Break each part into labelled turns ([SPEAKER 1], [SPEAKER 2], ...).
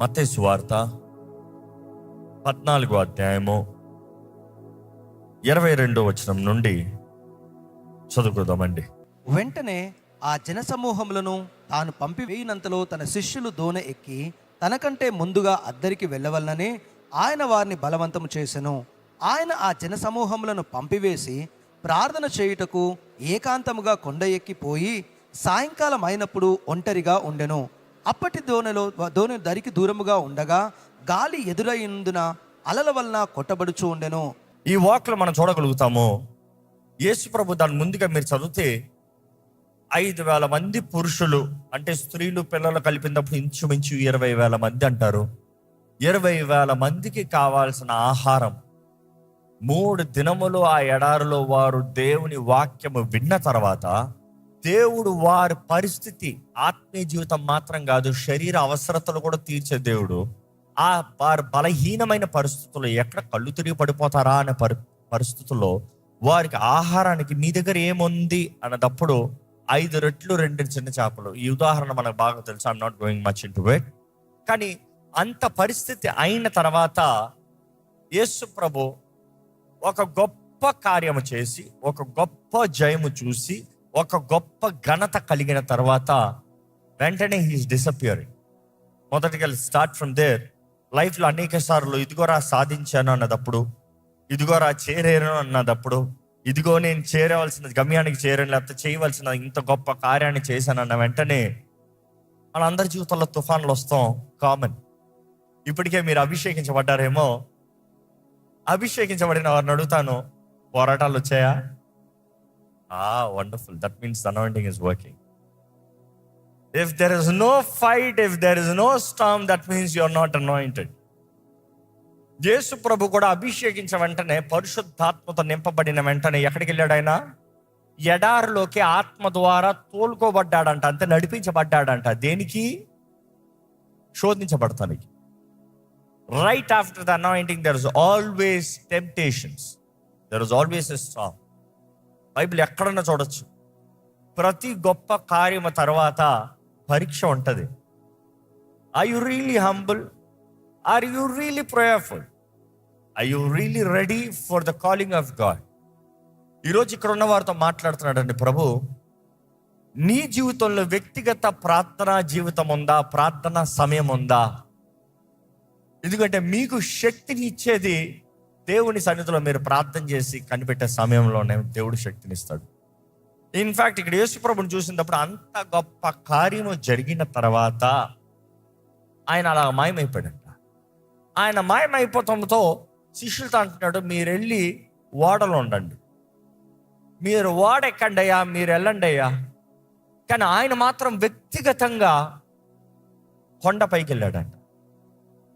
[SPEAKER 1] మతేసు వార్త పద్నాలుగో అధ్యాయము ఇరవై రెండో వచనం నుండి చదువుకుందామండి.
[SPEAKER 2] వెంటనే ఆ జనసమూహములను తాను పంపివేయినంతలో తన శిష్యులు దోన ఎక్కి తనకంటే ముందుగా అద్దరికి వెళ్ళవలనని ఆయన వారిని బలవంతము చేసెను. ఆయన ఆ జనసమూహములను పంపివేసి ప్రార్థన చేయుటకు ఏకాంతముగా కొండ ఎక్కిపోయి సాయంకాలం అయినప్పుడు ఒంటరిగా ఉండెను. అప్పటి దోణిలో దోణి దరికి దూరముగా ఉండగా గాలి ఎదురైనందున అలల వలన కొట్టబడుచు ఉండెను.
[SPEAKER 1] ఈ వాక్లో మనం చూడగలుగుతాము. యేసు ప్రభు దాని ముందుగా మీరు చదివితే ఐదు వేల మంది పురుషులు అంటే స్త్రీలు పిల్లలు కలిపినప్పుడు ఇంచుమించు ఇరవై వేల మంది అంటారు. ఇరవై వేల మందికి కావాల్సిన ఆహారం. మూడు దినములు ఆ ఎడారిలో వారు దేవుని వాక్యము విన్న తర్వాత దేవుడు వారి పరిస్థితి ఆత్మీయ జీవితం మాత్రం కాదు శరీర అవసరతలు కూడా తీర్చే దేవుడు. ఆ వారి బలహీనమైన పరిస్థితుల్లో ఎక్కడ కళ్ళు తిరిగి పడిపోతారా అనే పరి పరిస్థితుల్లో వారికి ఆహారానికి మీ దగ్గర ఏముంది అన్నదప్పుడు ఐదు రెట్లు రెండు చిన్న చేపలు. ఈ ఉదాహరణ మనకు బాగా తెలుసు. I'm not going much into it కానీ అంత పరిస్థితి అయిన తర్వాత యేసు ప్రభు ఒక గొప్ప కార్యము చేసి ఒక గొప్ప జయము చూసి ఒక గొప్ప ఘనత కలిగిన తర్వాత వెంటనే హీస్ డిసప్యూరింగ్ మొదటిగా స్టార్ట్ ఫ్రమ్ దేర్ లైఫ్లో అనేక సార్లు ఇదిగోరా సాధించాను అన్నదప్పుడు ఇదిగోరా చేరాను అన్నదప్పుడు ఇదిగో నేను చేరవలసిన గమ్యానికి చేరాను లేకపోతే చేయవలసిన ఇంత గొప్ప కార్యాన్ని చేశాను అన్న వెంటనే మనందరి జీవితంలో తుఫాన్లు వస్తాం కామన్ ఇప్పటికే మీరు అభిషేకించబడ్డారేమో అభిషేకించబడిన వారిని అడుగుతాను పోరాటాలు వచ్చాయా? ఆ wonderful that means anointing is working if there is no fight if there is no storm that means you are not anointed Yesu ప్రభు కూడా అభిషేకించిన వెంటనే పరిశుద్ధాత్మతో నింపబడిన వెంటనే ఎక్కడికి వెళ్ళాడు ఆయన? ఎడారిలోకి ఆత్మ ద్వారా తోలుకోబడ్డాడంట అంతే నడిపించబడ్డాడంట. దేనికి? శోధించబడతానికి. Right after the anointing there is always temptations there is always a strong Bible ఎక్కడన్నా చూడొచ్చు. ప్రతి గొప్ప కార్యము తర్వాత పరీక్ష ఉంటుంది. I you really humble are you really prayerful I you really ready for the calling of God ఈరోజు ఇక్కడ ఉన్న వారితో మాట్లాడుతున్నాడండి ప్రభు. నీ జీవితంలో వ్యక్తిగత ప్రార్థనా జీవితం ఉందా? ప్రార్థనా సమయం ఉందా? ఎందుకంటే మీకు శక్తిని ఇచ్చేది దేవుని సన్నిధిలో మీరు ప్రార్థన చేసి కనిపెట్టే సమయంలోనే దేవుడు శక్తినిస్తాడు. ఇన్ఫ్యాక్ట్ ఇక్కడ యేసుప్రభుని చూసినప్పుడు అంత గొప్ప కార్యము జరిగిన తర్వాత ఆయన అలా మాయమైపోయాడంట. ఆయన మాయమైపోవడంతో శిష్యులతో అంటున్నాడు మీరు వెళ్ళి ఓడలో ఉండండి. మీరు ఓడ ఎక్కండి అయ్యా మీరు వెళ్ళండి అయ్యా కానీ ఆయన మాత్రం వ్యక్తిగతంగా కొండపైకి వెళ్ళాడంట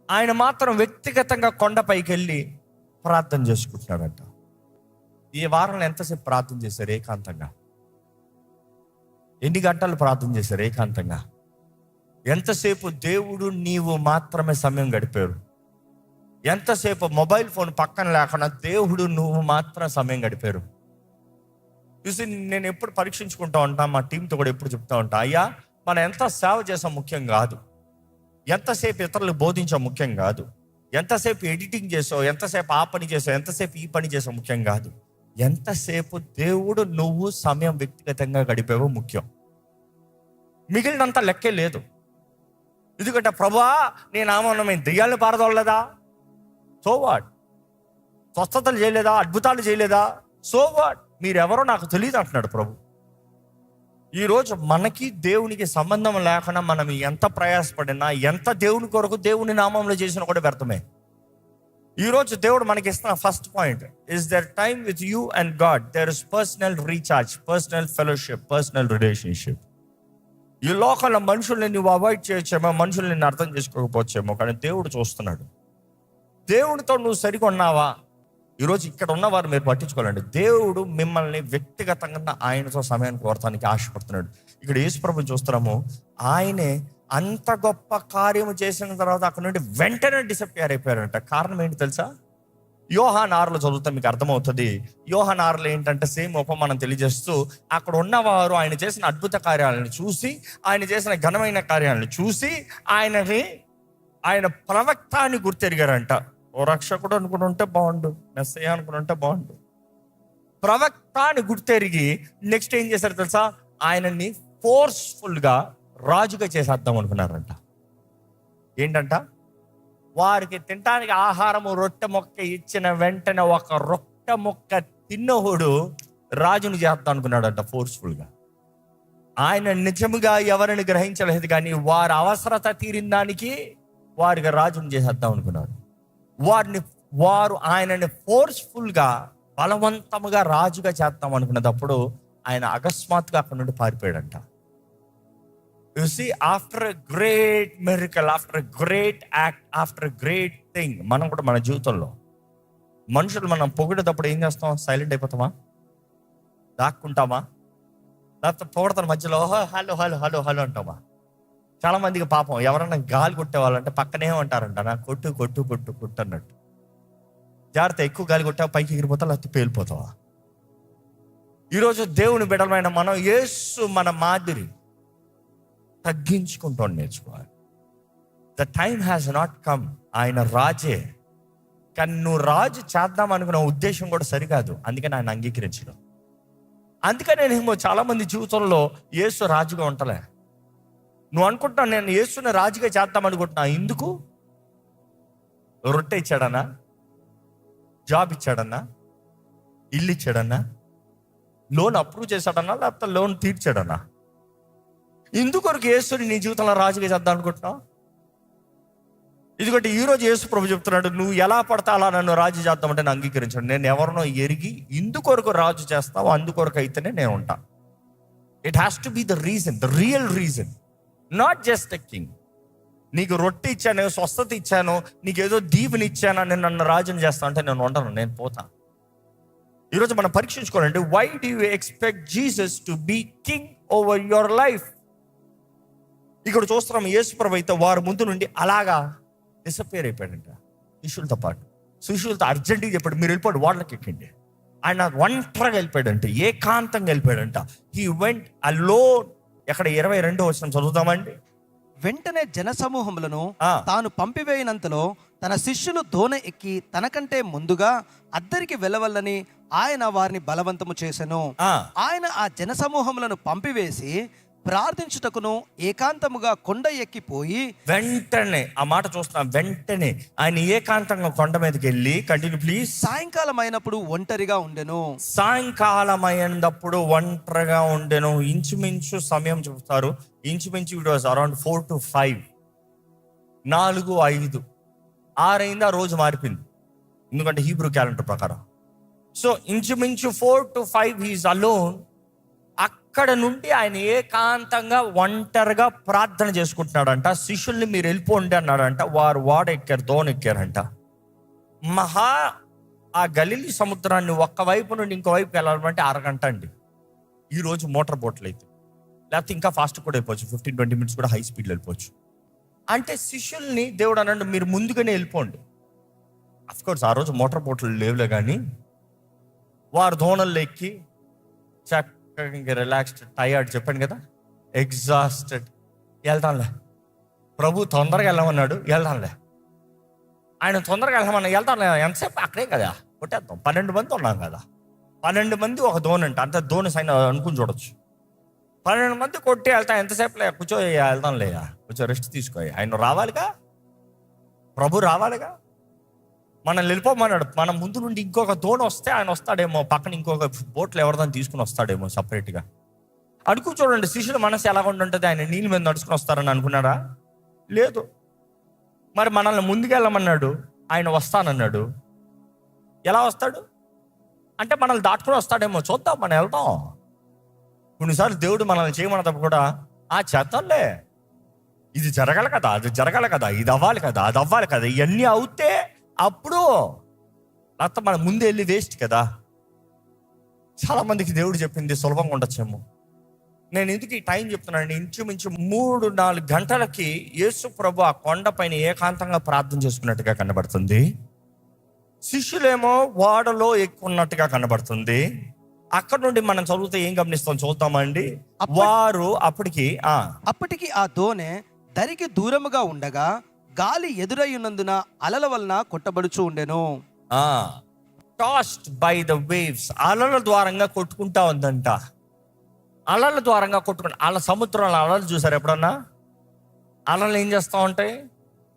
[SPEAKER 1] ఆయన మాత్రం వ్యక్తిగతంగా కొండపైకి వెళ్ళి ప్రార్థన చేసుకుంటున్నాడంట ఈ వారంలో ఎంతసేపు ప్రార్థన చేశారు ఏకాంతంగా? ఎన్ని గంటలు ప్రార్థన చేశారు ఏకాంతంగా? ఎంతసేపు దేవుడు నీవు మాత్రమే సమయం గడిపారు? ఎంతసేపు మొబైల్ ఫోన్ పక్కన లేకుండా దేవుడు నువ్వు మాత్రం సమయం గడిపారు? చూసి నేను ఎప్పుడు పరీక్షించుకుంటా ఉంటా మా టీంతో కూడా ఎప్పుడు చెప్తా ఉంటా అయ్యా మనం ఎంత సేవ చేసాం ముఖ్యం కాదు. ఎంతసేపు ఇతరులు బోధించాం ముఖ్యం కాదు. ఎంతసేపు ఎడిటింగ్ చేసావు? ఎంతసేపు ఆ పని చేసావు? ఎంతసేపు ఈ పని చేసావు? ముఖ్యం కాదు. ఎంతసేపు దేవుడు నువ్వు సమయం వ్యక్తిగతంగా గడిపావో ముఖ్యం. మిగిలినంత లెక్కే లేదు. ఎందుకంటే ప్రభా నేను ఆమన్నమైన దెయ్యాలను పారదోలేదా సో వాట్ స్వస్థతలు చేయలేదా? అద్భుతాలు చేయలేదా? సో వాట్ మీరెవరో నాకు తెలియదు అంటున్నాడు ప్రభు. ఈరోజు మనకి దేవునికి సంబంధం లేకుండా మనం ఎంత ప్రయాసపడినా ఎంత దేవుని కొరకు దేవుని నామంలో చేసినా కూడా వ్యర్థమే. ఈరోజు దేవుడు మనకి ఇస్తున్న first point is there time with you and God there is personal recharge personal fellowship personal relationship ఈ లోకంలో మనుషుల్ని నువ్వు అవాయిడ్ చేయొచ్చేమో మనుషుల్ని అర్థం చేసుకోకపోవచ్చేమో కానీ దేవుడు చూస్తున్నాడు. దేవుడితో నువ్వు సరిగా ఉన్నావా ఈరోజు ఇక్కడ ఉన్నవారు మీరు పట్టించుకోవాలండి. దేవుడు మిమ్మల్ని వ్యక్తిగతంగా ఆయనతో సమయాన్ని కోరటానికి ఆశపడుతున్నాడు. ఇక్కడ యేసుప్రభుని చూస్తున్నాము. ఆయనే అంత గొప్ప కార్యము చేసిన తర్వాత అక్కడ నుండి వెంటనే డిసప్పియర్ అయిపోయారంట కారణం ఏంటి తెలుసా? యోహాన్ ఆరులో చదివితే మీకు అర్థమవుతుంది. యోహాన్ ఆరులో ఏంటంటే సేమ్ ఉపమానం తెలియజేస్తూ అక్కడ ఉన్నవారు ఆయన చేసిన అద్భుత కార్యాలను చూసి ఆయన చేసిన ఘనమైన కార్యాలను చూసి ఆయనని ఆయన ప్రవక్త అని గుర్తెరిగారంట. ఓ రక్షకుడు అనుకుని ఉంటే బాగుండు మెస్సయ్య అనుకుని ఉంటే బాగుండు. ప్రవక్త అని గుర్తెరిగి నెక్స్ట్ ఏం చేశారు తెలుసా? ఆయనని ఫోర్స్ఫుల్గా రాజుగా చేసేద్దాం అనుకున్నారంట. ఏంటంట? వారికి తినడానికి ఆహారము రొట్టె మొక్క ఇచ్చిన వెంటనే ఒక రొట్టె మొక్క తిన్నోడు రాజుని చేద్దాం అనుకున్నాడంట ఫోర్స్ఫుల్గా ఆయన నిజముగా ఎవరిని గ్రహించలేదు కానీ వారి అవసరత తీరిన దానికి వారికి రాజుని చేసేద్దాం అనుకున్నారు వారిని వారు ఆయనని ఫోర్స్ఫుల్గా బలవంతముగా రాజుగా చేద్దాం అనుకున్నప్పుడు ఆయన అకస్మాత్తుగా అక్కడ నుండి పారిపోయాడంట. You see after great miracle after great act after great thing మనం కూడా మన జీవితంలో మనుషులు మనం పొగిడేటప్పుడు ఏం చేస్తాం? సైలెంట్ అయిపోతామా? దాక్కుంటామా? లేకపోతే పొగడతాను మధ్యలో హలో హలో హలో హలో అంటామా? చాలా మందికి పాపం. ఎవరన్నా గాలి కొట్టేవాళ్ళంటే పక్కనే ఉంటారంట. నా కొట్టు కొట్టు కొట్టు కొట్టు అన్నట్టు. జాగ్రత్త ఎక్కువ గాలి కొట్టా పైకి ఎగిరిపోతావు లేకపోతే పేలిపోతావా? ఈరోజు దేవుని బిడలమైన మనం యేసు మన మాదిరి తగ్గించుకుంటూ నేర్చుకోవాలి. The time has not come ఆయన రాజే. కానీ నువ్వు రాజు చేద్దాం అనుకున్న ఉద్దేశం కూడా సరికాదు. అందుకని ఆయన అంగీకరించడం. అందుకనే నేను చాలా మంది జీవితంలో యేసు రాజుగా ఉంటలే. నువ్వు అనుకుంటున్నావు నేను యేసుని రాజుగా చేద్దాం అనుకుంటున్నా ఎందుకు? రొట్టె ఇచ్చాడనా జాబ్ ఇచ్చాడన్నా? ఇల్లు ఇచ్చాడన్నా? Loan approve చేశాడన్నా? లేకపోతే లోన్ తీర్చాడన్నా? ఇందుకొరకు యేసుని నీ జీవితంలో రాజుగా చేద్దాం అనుకుంటున్నావు? ఇదిగోటి ఈరోజు యేసు ప్రభు చెప్తున్నాడు నువ్వు ఎలా పడతా అలా నన్ను రాజు చేద్దామంటే నేను అంగీకరించాను. నేను ఎవరినో ఎరిగి ఇందుకొరకు రాజు చేస్తావు అందుకొరకు అయితేనే నేను ఉంటా. It has to be the reason the real reason not just a king నీకు రొట్టె ఇచ్చాను స్వస్థత ఇచ్చాను నీకు ఏదో దీవుని ఇచ్చాను నేను నన్ను రాజుని చేస్తా అంటే నేను ఉంటాను నేను పోతా. ఈరోజు మనం పరీక్షించుకోవాలంటే why do you expect Jesus to be king over your life ఇక్కడ చూస్తున్నాం యేసుప్రభు అయితే వారి ముందు నుండి అలాగా డిసపేర్ అయిపోయాడంట. శిష్యులతో పాటు. శిష్యులతో అర్జెంటుగా చెప్పాడు మీరు వెళ్ళిపోండి వాళ్ళకి ఎక్కండి. ఆయన ఒంటరిగా వెళ్ళిపోయాడంట ఏకాంతంగా వెళ్ళిపోయాడంట. హీ వెంట్ అలోన్ ఎక్కడ ఇరవై రెండో వచ్చిన చదువుతామండి.
[SPEAKER 2] వెంటనే జనసమూహములను. తాను పంపివేయినంతలో తన శిష్యులు దోణె ఎక్కి తనకంటే ముందుగా అద్దరికి వెళ్ళవల్లని ఆయన వారిని బలవంతము చేసెను.
[SPEAKER 1] ఆ,
[SPEAKER 2] ఆయన ఆ జనసమూహములను పంపివేసి ప్రార్థించుటకును ఏకాంతముగా కొండ ఎక్కిపోయి
[SPEAKER 1] వెంటనే ఆ మాట చూస్తున్నాం వెంటనే ఆయన ఏకాంతంగా కొండ మీదకి వెళ్ళి కంటిన్యూ ప్లీజ్
[SPEAKER 2] సాయంకాలం అయినప్పుడు ఒంటరిగా ఉండెను.
[SPEAKER 1] సాయంకాలం అయినప్పుడు ఒంటరిగా ఉండెను. ఇంచుమించు సమయం చెప్తారు. ఇంచుమించు it was around four to five నాలుగు ఐదు. ఆరైంది ఆ రోజు మారిపోయింది. ఎందుకంటే హీబ్రూ క్యాలెండర్ ప్రకారం. సో ఇంచుమించు four to five he's alone అక్కడ నుండి ఆయన ఏకాంతంగా ఒంటరిగా ప్రార్థన చేసుకుంటున్నాడంట. శిష్యుల్ని మీరు వెళ్ళిపోండి అన్నాడంట. వారు వాడెక్కారు దోనెక్కారంట మహా ఆ గలిలి సముద్రాన్ని ఒక్క వైపు నుండి ఇంకో వైపు వెళ్ళాలంటే అరగంట అండి. ఈరోజు మోటార్ బోట్లు అయితే. లేకపోతే ఇంకా ఫాస్ట్ కూడా వెళ్ళిపోవచ్చు ఫిఫ్టీన్ ట్వంటీ మినిట్స్ కూడా హై స్పీడ్లో వెళ్ళిపోవచ్చు. అంటే శిష్యుల్ని దేవుడు అనండి మీరు ముందుగానే వెళ్ళిపోండి. అఫ్కోర్స్ ఆ రోజు మోటార్ బోట్లు లేవులే కానీ వారు దోణల్లో ఎక్కి చక్క ఇంకా రిలాక్స్డ్ టైర్డ్ చెప్పాను కదా? ఎగ్జాస్టెడ్ వెళ్తాంలే ప్రభు తొందరగా వెళ్ళమన్నాడు వెళ్దాంలే ఆయన తొందరగా వెళ్ళమన్నా వెళ్తాను ఎంతసేపు? అక్కడే కదా? కొట్టేద్దాం. పన్నెండు మంది ఉన్నాం కదా. పన్నెండు మంది ఒక ధోని అంట అంత ధోని సైన్ అనుకుని చూడొచ్చు. పన్నెండు మంది కొట్టి వెళ్తా ఎంతసేపు లే? కూర్చో వెళ్తాం లేయా కొంచెం రెస్ట్ తీసుకో. ఆయన రావాలిగా? ప్రభు రావాలిగా? మనం వెళ్ళిపోమన్నాడు మన ముందు నుండి ఇంకొక దోణి వస్తే ఆయన వస్తాడేమో పక్కన ఇంకొక బోట్లు ఎవరిదాన్ని తీసుకుని వస్తాడేమో సపరేట్గా అడుగు చూడండి శిష్యుల మనసు ఎలా ఉంటుంటుంది ఆయన నీళ్ళ మీద నడుచుకుని వస్తారని అనుకున్నారా లేదు. మరి మనల్ని ముందుకెళ్ళమన్నాడు. ఆయన వస్తానన్నాడు. ఎలా వస్తాడు? అంటే మనల్ని దాటుకుని వస్తాడేమో. చూద్దాం మనం వెళ్దాం కొన్నిసార్లు దేవుడు మనల్ని చేయమన్నప్పుడు కూడా ఆ చేద్దాంలే. ఇది జరగాలి కదా అది జరగాలి కదా ఇది అవ్వాలి కదా అది అవ్వాలి కదా ఇవన్నీ అవుతే అప్పుడు లేకపోతే మనం ముందే వెళ్ళి వేస్ట్ కదా. చాలా మందికి దేవుడు చెప్పింది సులభంగా ఉండొచ్చేమో. నేను ఎందుకు ఈ టైం చెప్తున్నాను ఇంచుమించు మూడు నాలుగు గంటలకి యేసు ప్రభు ఆ కొండ పైన ఏకాంతంగా ప్రార్థన చేసుకున్నట్టుగా కనబడుతుంది. శిష్యులేమో ఓడలో ఎక్కున్నట్టుగా కనబడుతుంది. అక్కడ నుండి మనం చదివితే ఏం గమనిస్తాం చూద్దామండి? వారు అప్పటికి ఆ.
[SPEAKER 2] అప్పటికి ఆ దోణె దరికి దూరముగా ఉండగా గాలి ఎదురయ్యున్నందున అలల వలన కొట్టబడుచు ఉండెను.
[SPEAKER 1] టాస్ట్ బై ద వేవ్స్ అలల ద్వారంగా కొట్టుకుంటా ఉందంట. అలల ద్వారంగా కొట్టుకుంటా అలా సముద్రంలో అలలు చూసారు ఎప్పుడన్నా? అలలు ఏం చేస్తూ ఉంటాయి?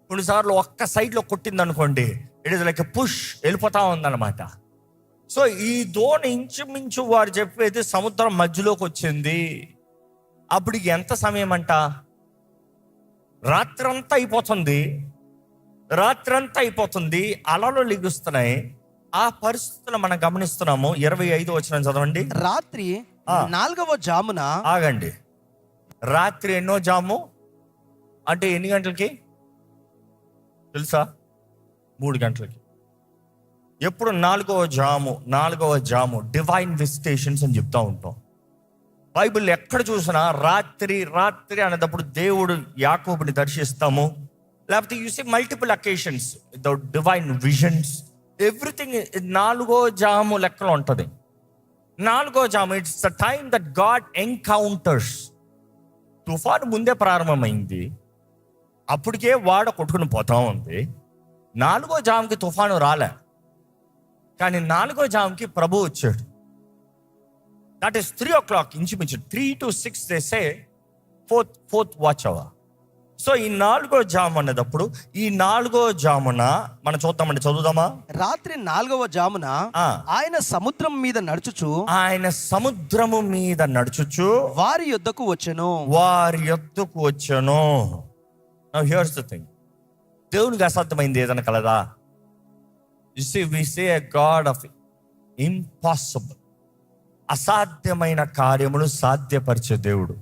[SPEAKER 1] కొన్నిసార్లు ఒక్క సైడ్లో కొట్టింది అనుకోండి ఇట్ ఇస్ లైక్ పుష్ వెళ్ళిపోతా ఉందన్నమాట. సో ఈ దోణి ఇంచుమించు వారు చెప్పేది సముద్రం మధ్యలోకి వచ్చింది. అప్పుడు ఎంత సమయం అంట రాత్రంతా అయిపోతుంది. రాత్రంతా అయిపోతుంది. అలలు లిగుస్తున్నాయి. ఆ పరిస్థితులు మనం గమనిస్తున్నాము. ఇరవై ఐదు వచ్చిన చదవండి.
[SPEAKER 2] రాత్రి. నాలుగవ జామున
[SPEAKER 1] ఆగండి. రాత్రి ఎన్నో జాము? అంటే ఎన్ని గంటలకి? తెలుసా? మూడు గంటలకి. ఎప్పుడు నాలుగవ జాము? నాలుగవ జాము. డివైన్ విజిటేషన్స్ అని చెప్తా ఉంటాం. బైబిల్ ఎక్కడ చూసినా రాత్రి రాత్రి అనేటప్పుడు దేవుడు యాకోబుని దర్శిస్తాము. లేకపోతే you see multiple occasions the divine visions everything నాలుగో జాము లెక్కలో ఉంటుంది. నాలుగో జాము it's the time that God encounters తుఫాను ముందే ప్రారంభమైంది. అప్పటికే వాడ కొట్టుకుని పోతా ఉంది. నాలుగో జాముకి తుఫాను రాలే. కానీ నాలుగో జాముకి ప్రభు వచ్చాడు. That is three o'clock ఇంచుమించు త్రీ టు సిక్స్ చేసే fourth fourth watch hour so ఈ నాలుగో జాము అనేటప్పుడు ఈ నాలుగో జామున మనం చూద్దామండి చదువుదామా?
[SPEAKER 2] రాత్రి నాలుగవ జామున. ఆయన సముద్రం మీద నడుచుచు
[SPEAKER 1] ఆయన సముద్రము మీద నడుచుచు
[SPEAKER 2] వారి యొద్దకు వచ్చెను.
[SPEAKER 1] వారి యొద్దకు వచ్చాను. హియర్స్ ద థింగ్ దేవునికి అసాధ్యమైంది ఏదైనా కలదా see we say God of impossible అసాధ్యమైన కార్యమును సాధ్యపరిచే దేవుడు.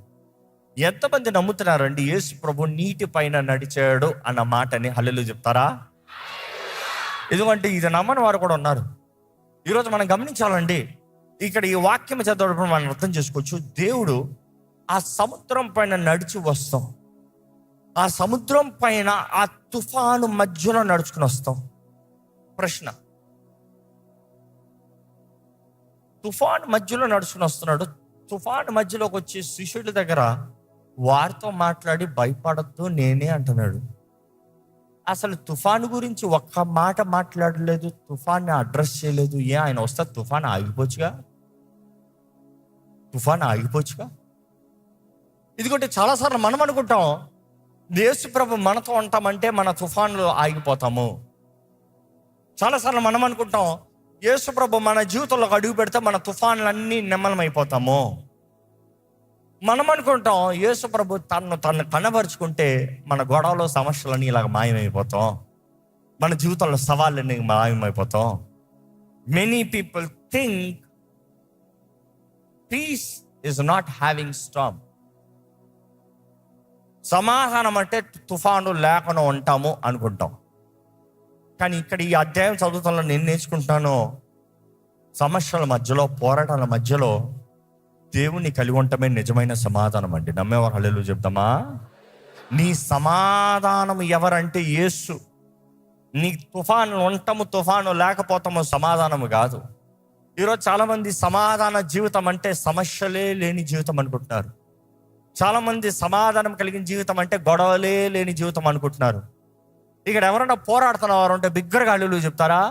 [SPEAKER 1] ఎంతమంది నమ్ముతున్నారండి యేసు ప్రభు నీటి పైన నడిచాడు అన్న మాటని హల్లు చెప్తారా? ఎందుకంటే ఇది నమ్మని వారు కూడా ఉన్నారు. ఈరోజు మనం గమనించాలండి ఇక్కడ ఈ వాక్యం చదవడం మనం అర్థం చేసుకోవచ్చు. దేవుడు ఆ సముద్రం పైన నడిచి వస్తాం. ఆ సముద్రం పైన ఆ తుఫాను మధ్యలో నడుచుకుని వస్తాం. ప్రశ్న తుఫాన్ మధ్యలో నడుచుకుని వస్తున్నాడు. తుఫాన్ మధ్యలోకి వచ్చి శిష్యుడి దగ్గర వారితో మాట్లాడి భయపడద్దు నేనే అంటున్నాడు. అసలు తుఫాను గురించి ఒక్క మాట మాట్లాడలేదు తుఫాన్ని అడ్రస్ చేయలేదు. ఏ ఆయన వస్తే తుఫాన్ ఆగిపోవచ్చుగా తుఫాన్ ఆగిపోవచ్చుగా ఇదిగోటి చాలాసార్లు మనం అనుకుంటాం దేశ ప్రభు మనతో ఉంటామంటే మన తుఫాన్లో ఆగిపోతాము. చాలాసార్లు మనం అనుకుంటాం యేసుప్రభు మన జీవితంలో అడుగు పెడితే మన తుఫాన్లన్నీ నిమ్మలమైపోతాము. మనం అనుకుంటాం యేసుప్రభు తను తను కనబరుచుకుంటే మన గొడవలో సమస్యలన్నీ ఇలాగ మాయమైపోతాం. మన జీవితంలో సవాళ్ళన్నీ మాయమైపోతాం. Many people think peace is not having storm సమాధానం అంటే తుఫాను లేకుండా ఉంటాము అనుకుంటాం. కానీ ఇక్కడ ఈ అధ్యాయం చదువుతున్న నేను నేర్చుకుంటున్నాను సమస్యల మధ్యలో పోరాటాల మధ్యలో దేవుని కలిగి ఉండటమే నిజమైన సమాధానం అండి. నమ్మేవారు హల్లెలు చెప్తామా నీ సమాధానం ఎవరంటే యేసు. నీ తుఫాను ఉండటము తుఫాను లేకపోతాము సమాధానము కాదు. ఈరోజు చాలామంది సమాధాన జీవితం అంటే సమస్యలే లేని జీవితం అనుకుంటున్నారు. చాలామంది సమాధానం కలిగిన జీవితం అంటే గొడవలే లేని జీవితం అనుకుంటున్నారు. ఇక్కడ ఎవరైనా పోరాడుతున్నవారు ఉంటే బిగ్గరగా అల్లులు చెప్తారా?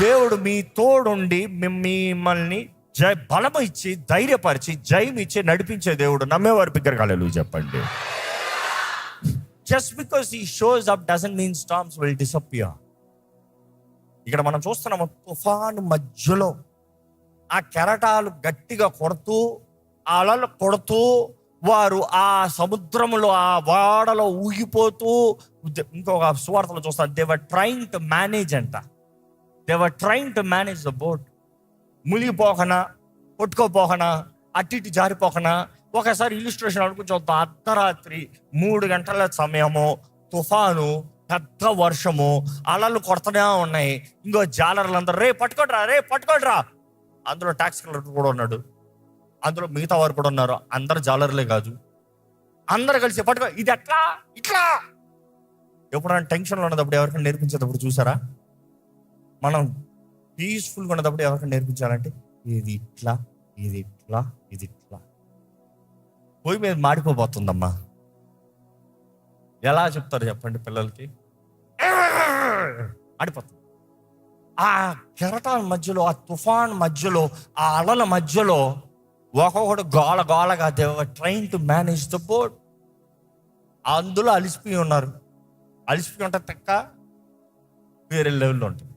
[SPEAKER 1] దేవుడు మీ తోడుండి మిమ్మల్ని జై బలం ఇచ్చి ధైర్యపరిచి జయం ఇచ్చి నడిపించే దేవుడు నమ్మేవారు బిగ్గరగా అల్లులు చెప్పండి. Just because he shows up doesn't mean storms will disappear ఇక్కడ మనం చూస్తున్నాము తుఫాను మధ్యలో ఆ కెరటాలు గట్టిగా కొడుతూ ఆ అలలు కొడుతూ వారు ఆ సముద్రంలో ఆ వాడలో ఊగిపోతూ ఇంకొక సువార్తలో చూస్తారు దేవర్ ట్రైంగ్ టు మేనేజ్ అంట. They were trying to manage the boat మునిగిపోకనా కొట్టుకోపోకనా అటు ఇటు జారిపోకనా? ఒకసారి ఇల్లుస్ట్రేషన్ అనుకుని చూద్దాం. అర్ధరాత్రి మూడు గంటల సమయము తుఫాను పెద్ద వర్షము అలలు కొడతనే ఉన్నాయి. ఇంకో జాలర్లందరూ రే పట్టుకోడ్రా రే పట్టుకోడ్రా. అందులో ట్యాక్స్ కలెక్టర్ కూడా ఉన్నాడు. అందులో మిగతా వారు కూడా ఉన్నారు. అందరు జాలర్లే కాదు. అందరు కలిసి పట్టుకో ఇది ఎట్లా? ఇట్లా? ఎప్పుడైనా టెన్షన్లో ఉన్నప్పుడు ఎవరికైనా నేర్పించేటప్పుడు చూసారా? మనం పీస్ఫుల్గా ఉన్నప్పుడు ఎవరికైనా నేర్పించాలంటే ఇది ఇట్లా ఇది ఇట్లా ఇది ఇట్లా. పోయి మీద మాడిపోబోతుందమ్మా. ఎలా చెప్తారు చెప్పండి పిల్లలకి? ఆడిపోతుంది ఆ కెరటాల మధ్యలో ఆ తుఫాన్ మధ్యలో ఆ అలల మధ్యలో ఒక్కొక్కడు గోల గోలగా they were trying to manage the boat అందులో అలిసిపోయి ఉన్నారు. అలిసిపోయి ఉంటే తక్క వేరే లెవెల్లో ఉంటుంది.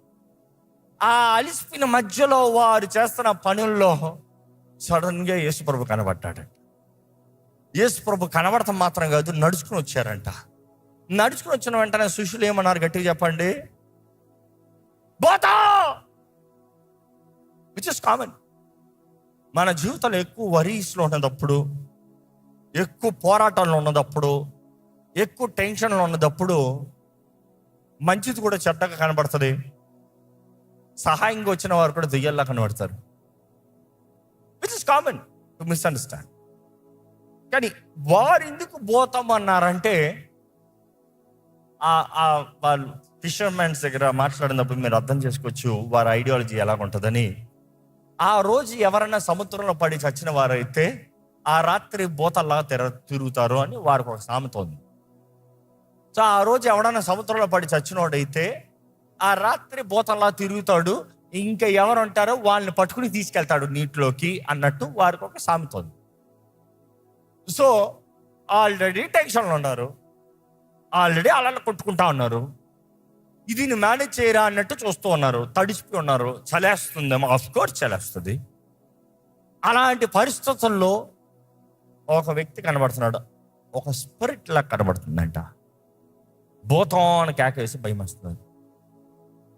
[SPEAKER 1] ఆ అలిసిపోయిన మధ్యలో వారు చేస్తున్న పనుల్లో సడన్గా యేసుప్రభు కనబడ్డాడంట. యేసుప్రభు కనబడటం మాత్రం కాదు నడుచుకుని వచ్చారంట. నడుచుకుని వచ్చిన వెంటనే శిష్యులు ఏమన్నారు? గట్టిగా చెప్పండి. బోతా! విచ్ ఇస్ కామన్ మన జీవితంలో ఎక్కువ వరీస్లో ఉన్నదప్పుడు ఎక్కువ పోరాటాలు ఉన్నదప్పుడు ఎక్కువ టెన్షన్లో ఉన్నదప్పుడు మంచిది కూడా చెడ్డగా కనబడుతుంది. సహాయంగా వచ్చిన వారు కూడా దెయ్యాల్లా కనబడతారు. Which is common to misunderstand కానీ వారు ఎందుకు పోతామన్నారంటే ఆ- ఆ వాళ్ళు ఫిషర్మెన్స్ దగ్గర మాట్లాడినప్పుడు మీరు అర్థం చేసుకోవచ్చు వారి ఐడియాలజీ ఎలా ఉంటుందని ఆ రోజు ఎవరైనా సముద్రంలో పడి చచ్చిన వారైతే ఆ రాత్రి బోతల్లా తెర తిరుగుతారు అని వారికి ఒక సామెత ఉంది. సో ఆ రోజు ఎవడన్నా సముద్రంలో పడి చచ్చినోడైతే ఆ రాత్రి బోతల్లా తిరుగుతాడు. ఇంకా ఎవరు ఉంటారో వాళ్ళని పట్టుకుని తీసుకెళ్తాడు నీటిలోకి అన్నట్టు వారికి ఒక సామెత ఉంది. సో ఆల్రెడీ టెన్షన్లో ఉన్నారు. ఆల్రెడీ అలా కొట్టుకుంటా ఉన్నారు. ఇది మేనేజ్ చేయరా అన్నట్టు చూస్తూ ఉన్నారు. తడిసిపోయి ఉన్నారు. చలేస్తుందేమో? ఆఫ్ కోర్స్ చలేస్తుంది. అలాంటి పరిస్థితుల్లో ఒక వ్యక్తి కనబడుతున్నాడు. ఒక స్పిరిట్ లా కనబడుతుందంట. భూతాన్ని కేకేసి భయం వస్తుంది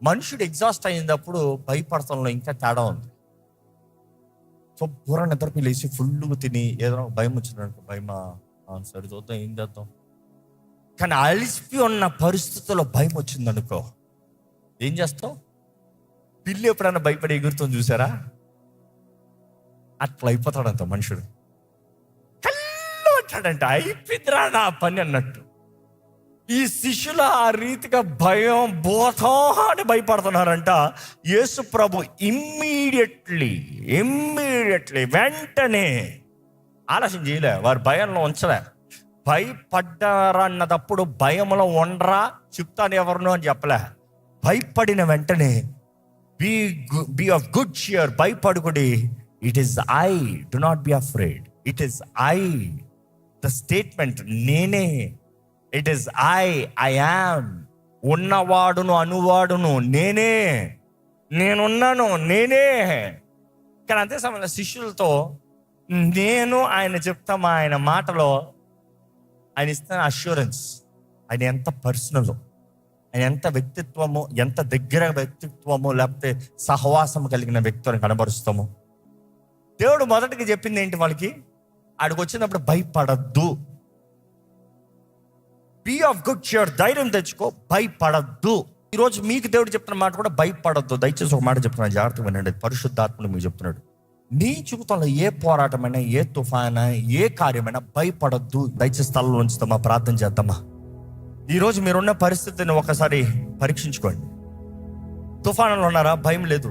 [SPEAKER 1] మనుషుడు ఎగ్జాస్ట్ అయినప్పుడు భయపడతంలో ఇంకా తేడా ఉంది. సో పూర నిద్రపి లేచి ఫుల్గా తిని ఏదో భయం వచ్చిందనుకో భయమా? ఆ, సరే చూద్దాం ఏం చేద్దాం? కానీ అలిసిపి ఉన్న పరిస్థితుల్లో భయం వచ్చిందనుకో. ఏం చేస్తావు? పిల్లి ఎప్పుడైనా భయపడి ఎగురుతుంది చూసారా? అట్లా అయిపోతాడంత మనుషుడు. కళ్ళు అంటాడంట. అయిపోయిందిరా నా పని అన్నట్టు. ఈ శిష్యులు ఆ రీతిగా భయం బోధం అని భయపడుతున్నారంట. యేసు ప్రభు ఇమ్మీడియట్లీ ఇమ్మీడియట్లీ వెంటనే ఆలస్యం చేయలే. వారి భయంలో ఉంచలే. భయపడ్డారన్నదప్పుడు భయంలో ఉండరా? చెప్తాను ఎవరినో అని చెప్పలే. భయపడిన వెంటనే be be of good cheer భయపడుకుడి. It is I do not be afraid it is I the statement నేనే. It is I I am ఉన్నవాడును అనువాడును నేనే. నేనున్నాను నేనే. కానీ అంతే సమయంలో శిష్యులతో నేను ఆయన చెప్తామా? ఆయన మాటలో ఆయన ఇస్తున్న అష్యూరెన్స్ ఆయన ఎంత పర్సనలో ఆయన ఎంత వ్యక్తిత్వము ఎంత దగ్గర వ్యక్తిత్వము లేకపోతే సహవాసం కలిగిన వ్యక్తులను కనబరుస్తాము? దేవుడు మొదటికి చెప్పింది ఏంటి వాళ్ళకి? ఆడికి వచ్చినప్పుడు భయపడద్దు. బీ ఆఫ్ గుడ్ షూర్ ధైర్యం తెచ్చుకో భయపడద్దు. ఈరోజు మీకు దేవుడు చెప్తున్న మాట కూడా భయపడద్దు. దయచేసి ఒక మాట చెప్తున్నాను జాగ్రత్తగా వినండి. పరిశుద్ధాత్మను మీకు చెప్తున్నాడు. నీ జీవితంలో ఏ పోరాటమైనా ఏ తుఫానా ఏ కార్యమైనా భయపడద్దు. దయచేసి స్థలంలో ఉంచుతామా ప్రార్థన చేద్దామా? ఈరోజు మీరున్న పరిస్థితిని ఒకసారి పరీక్షించుకోండి. తుఫానులో ఉన్నారా? భయం లేదు.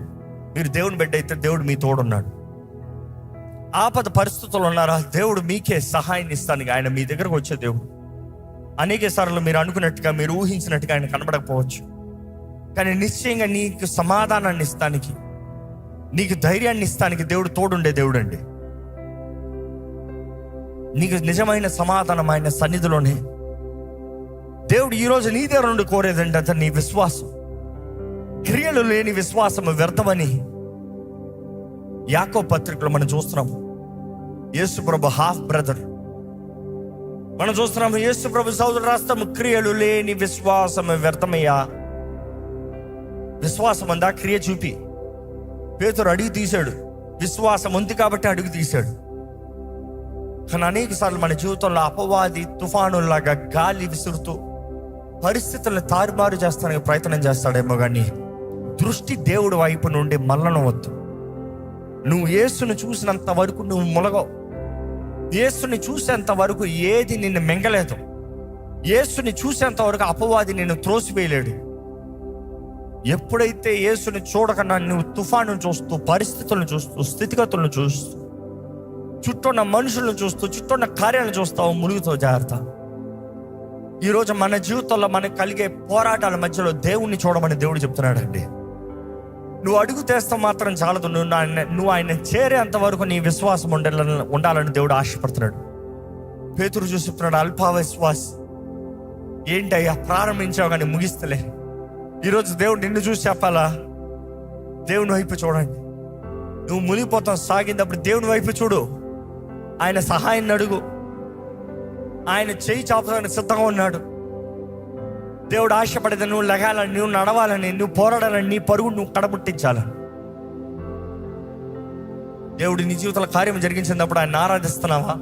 [SPEAKER 1] మీరు దేవుని బిడ్డ అయితే దేవుడు మీ తోడున్నాడు. ఆపద పరిస్థితులు ఉన్నారా? దేవుడు మీకే సహాయం ఇస్తానికి ఆయన మీ దగ్గరకు వచ్చే దేవుడు. అనేక సార్లు మీరు అనుకున్నట్టుగా మీరు ఊహించినట్టుగా ఆయన కనబడకపోవచ్చు. కానీ నిశ్చయంగా నీకు సమాధానాన్ని ఇస్తానికి నీకు ధైర్యాన్ని ఇస్తానికి దేవుడు తోడుండే దేవుడు అండి నీకు నిజమైన సమాధానం ఆయన సన్నిధిలోనే దేవుడు ఈరోజు నీ దగ్గర నుండి కోరేదండి అతను నీ విశ్వాసం. క్రియలు లేని విశ్వాసం వ్యర్థమని యాకో పత్రికలో మనం చూస్తున్నాము యేసు ప్రభు హాఫ్ బ్రదర్. మనం చూస్తున్నాము యేసు ప్రభు సోదరు రాస్తాము క్రియలు లేని విశ్వాసం వ్యర్థమయ్యా. విశ్వాసం అందా క్రియ చూపి. పేతురు అడుగు తీశాడు. విశ్వాసం ఉంది కాబట్టి అడుగు తీశాడు. కానీ అనేక సార్లు మన జీవితంలో అపవాది తుఫానులాగా గాలి విసురుతూ పరిస్థితులను తారుమారు చేస్తానికి ప్రయత్నం చేస్తాడేమో కానీ దృష్టి దేవుడి వైపు నుండి మల్లనవద్దు నువ్వు యేసును చూసినంత వరకు నువ్వు ములగవు. యేసుని చూసేంత వరకు ఏది నిన్ను మింగలేదు. యేసుని చూసేంత వరకు అపవాది నిన్ను త్రోసివేయలేడు. ఎప్పుడైతే యేసుని చూడకుండా నువ్వు తుఫాను చూస్తూ పరిస్థితులను చూస్తూ స్థితిగతులను చూస్తూ చుట్టూ ఉన్న మనుషులను చూస్తూ చుట్టూ ఉన్న కార్యాలను చూస్తావు మురుగుతో జాగ్రత్త. ఈరోజు మన జీవితంలో మనకు కలిగే పోరాటాల మధ్యలో దేవుణ్ణి చూడమని దేవుడు చెప్తున్నాడండి. నువ్వు అడుగు తెస్తే మాత్రం చాలదు. నువ్వు ఆయన నువ్వు ఆయన చేరేంత వరకు నీ విశ్వాసం ఉండాలని ఉండాలని దేవుడు ఆశపడుతున్నాడు. పేతురు చూసి చెప్తున్నాడు అల్పా విశ్వాస్. ఏంటయ్యా ప్రారంభించావు కానీ ముగిస్తలే. ఈరోజు దేవుడు నిన్ను చూసి చెప్పాలా? దేవుని వైపు చూడండి. నువ్వు మునిగిపోతావు సాగినప్పుడు దేవుని వైపు చూడు. ఆయన సహాయాన్ని అడుగు. ఆయన చేయి చాపడానికి సిద్ధంగా ఉన్నాడు. దేవుడు ఆశపడేది నువ్వు లెగాలని నువ్వు నడవాలని నువ్వు పోరాడాలని నీ పరుగు నువ్వు కడముట్టించాలని. దేవుడు నీ జీవితంలో కార్యం జరిగించినప్పుడు ఆయన ఆరాధిస్తున్నావా?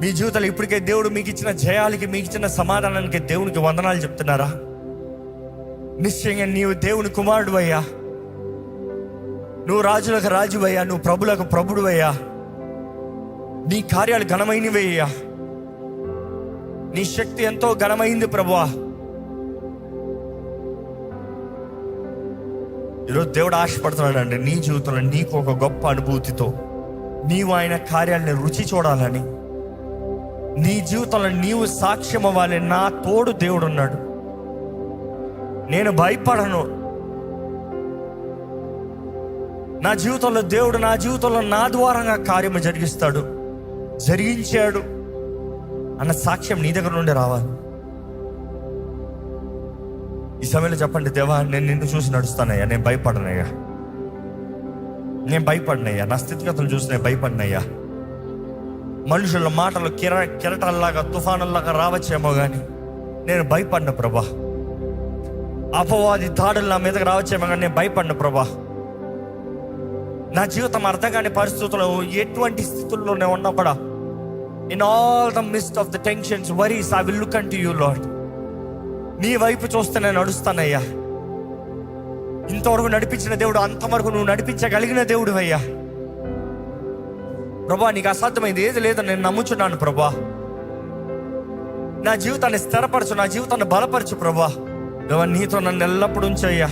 [SPEAKER 1] మీ జీవితంలో ఇప్పటికే దేవుడు మీకు ఇచ్చిన జయాలకి మీకు ఇచ్చిన సమాధానానికి దేవునికి వందనాలు చెప్తున్నారా? నిశ్చయంగా నీవు దేవుని కుమారుడు అయ్యా నువ్వు రాజులకు రాజు అయ్యా నువ్వు ప్రభులకు ప్రభుడు అయ్యా నీ కార్యాలు ఘనమైనవయ్యా. నీ శక్తి ఎంతో ఘనమైంది ప్రభువా. ఈరోజు దేవుడు ఆశపడుతున్నాడండి నీ జీవితంలో నీకు ఒక గొప్ప అనుభూతితో నీవు ఆయన కార్యాలని రుచి చూడాలని. నీ జీవితంలో నీవు సాక్ష్యం అవ్వాలి నా తోడు దేవుడు ఉన్నాడు నేను భయపడను. నా జీవితంలో దేవుడు నా జీవితంలో నా ద్వారంగా కార్యము జరిగిస్తాడు. జరిగించాడు. అన్న సాక్ష్యం నీ దగ్గర నుండి రావాలి. ఈ సమయంలో చెప్పండి దేవా నేను నిన్ను చూసి నడుస్తానయ్యా. నేను భయపడనయ్యా. నేను భయపడినయ్యా. నా స్థితిగతులు చూసి నేను భయపడినయ్యా. మనుషుల మాటలు కిర కిరటల్లాగా తుఫానుల్లాగా రావచ్చేమో కానీ నేను భయపడిన ప్రభా. అపవాది దాడులు నా మీదకి రావచ్చేమో కానీ నేను భయపడిన ప్రభా. నా జీవితం అర్థం కాని పరిస్థితుల్లో ఎటువంటి స్థితుల్లో నేను ఉన్నా కూడా in all the midst of the tensions worries I will look and you Lord నీ వైపు చూస్తే నేను నడుస్తానయ్యా. ఇంతవరకు నడిపించిన దేవుడు అంతవరకు నువ్వు నడిపించగలిగిన దేవుడు అయ్యా. ప్రభా నీకు అసాధ్యమైంది ఏది లేదని నేను నమ్ముచున్నాను ప్రభా. నా జీవితాన్ని స్థిరపరచు నా జీవితాన్ని బలపరచు ప్రభా. దేవా నీతో నన్ను ఎల్లప్పుడూ ఉంచయ్యా.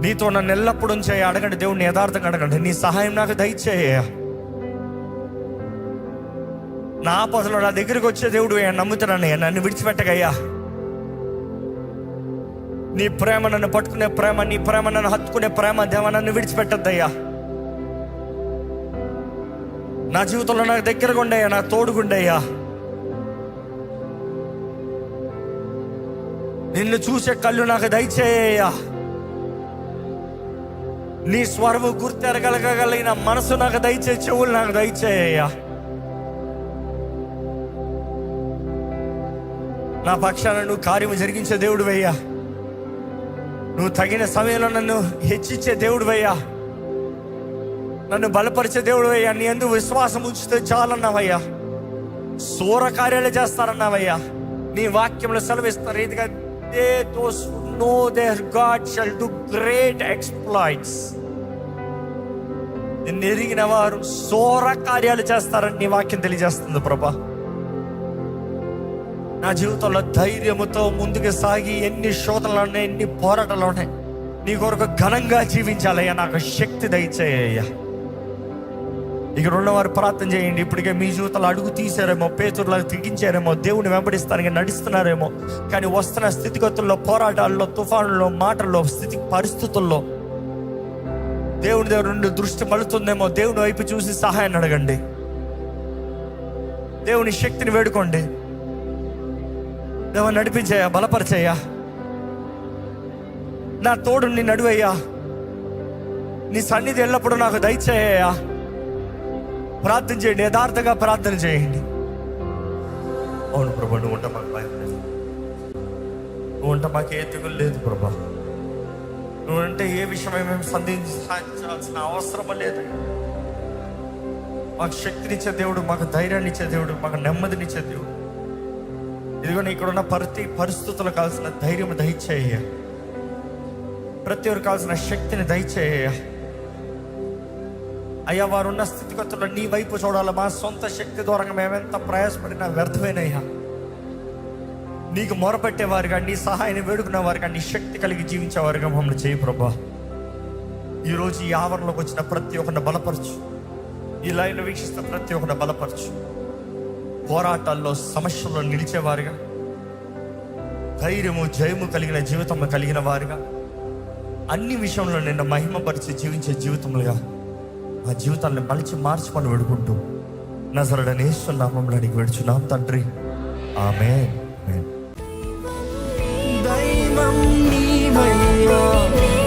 [SPEAKER 1] నీతో నన్ను ఎల్లప్పుడూ ఉంచయ్యా. అడగండి దేవుడిని యథార్థంగా అడగండి. నీ సహాయం నాకు దయచేయ్యా. నా ఆపదలో నా దగ్గరికి వచ్చే దేవుడు అయ్యా నమ్ముతున్నానయ్యా. నన్ను విడిచిపెట్టగయ్యా నీ ప్రేమ నన్ను పట్టుకునే ప్రేమ నీ ప్రేమ నన్ను హత్తుకునే ప్రేమ దేవ నన్ను విడిచిపెట్టద్దయ్యా. నా జీవితంలో నాకు దగ్గరగా ఉండయ్యా నా తోడుగుండయ్యా. నిన్ను చూసే కళ్ళు నాకు దయచేయ్యా. నీ స్వరము గుర్తెరగలగలిగిన మనసు నాకు దయచే చెవులు నాకు దయచేయ్యా. నా పక్షాన నువ్వు కార్యము జరిగించే దేవుడు వయ్యా నువ్వు తగిన సమయంలో నన్ను హెచ్చించే దేవుడు వయ్యా నన్ను బలపరిచే దేవుడు అయ్యా నీ ఎందుకు విశ్వాసం ఉంచితే చాలన్నావయ్యా. సూర కార్యాలు చేస్తారన్నావయ్యా. నీ వాక్యంలో సెలవిస్తారు ఇదిగా they those know their God shall do great exploits నిన్ను ఎరిగిన వారు సోర కార్యాలు చేస్తారని నీ వాక్యం తెలియజేస్తుంది ప్రభా. నా జీవితంలో ధైర్యముతో ముందుకు సాగి ఎన్ని శోధనలు ఉన్నాయి ఎన్ని పోరాటాలు ఉన్నాయి నీ కొరకు ఘనంగా జీవించాలయ్యా నాకు శక్తి దయచేయ్యా ఇక్కడ ఉన్నవారు ప్రార్థన చేయండి. ఇప్పటికే మీ జీవితాలు అడుగు తీసారేమో పేతురులాగా తెగించారేమో దేవుని వెంబడిస్తానికి నడుస్తున్నారేమో. కానీ వస్తున్న స్థితిగతుల్లో పోరాటాల్లో తుఫానుల్లో మాటల్లో స్థితి పరిస్థితుల్లో దేవుని దగ్గర నుండి దృష్టి మలుతుందేమో దేవుని వైపు చూసి సహాయాన్ని అడగండి. దేవుని శక్తిని వేడుకోండి. దేవ నడిపించయ్యా బలపరిచయ్యా. నా తోడు నీ నడువయ్యా. నీ సన్నిధి ఎల్లప్పుడూ నాకు దయచేయ్యా ప్రార్థన చేయండి యథార్థంగా ప్రార్థన చేయండి. అవును ప్రభా నువ్వు ఉంట మాకు భయం లేదు. నువ్వు ఉంట మాకు ఏ తెగులు లేదు ప్రభా. నువ్వు అంటే ఏ విషయమై మేము సంధించాల్సిన అవసరం లేదు. మాకు శక్తినిచ్చే దేవుడు మాకు ధైర్యాన్ని ఇచ్చే దేవుడు మాకు నెమ్మదినిచ్చే దేవుడు. ఇదిగో ఇక్కడ ఉన్న ప్రతి పరిస్థితులు కావాల్సిన ధైర్యం దయచేయ ప్రతి ఒక్కరు కావాల్సిన శక్తిని దయచేయ అయ్యా వారు ఉన్న స్థితిగతుల్లో నీ వైపు చూడాలి. మా సొంత శక్తి ద్వారా మేమెంత ప్రయాసపడినా వ్యర్థమేనయ్యా. నీకు మొరపెట్టేవారుగా నీ సహాయాన్ని వేడుకునేవారుగా నీ శక్తి కలిగి జీవించేవారుగా మమ్మల్ని చేయి ప్రభా. ఈరోజు ఈ ఆవరణలోకి వచ్చిన ప్రతి ఒక్కరిని బలపరచు. ఈ లైన్ వీక్షిస్తున్న ప్రతి ఒక్కరిని బలపరచు. పోరాటాల్లో సమస్యల్లో నిలిచేవారుగా. ధైర్యము జయము కలిగిన జీవితం కలిగిన వారుగా. అన్ని విషయంలో నిన్న మహిమపరిచి జీవించే జీవితములుగా. ఆ జీవితాన్ని మలిచి మార్చుకొని వేడుకుంటూ నజరడనేస్తున్నామని అడిగి వేడుచున్నాం తండ్రి. ఆమె దైవం నీవయ్యా.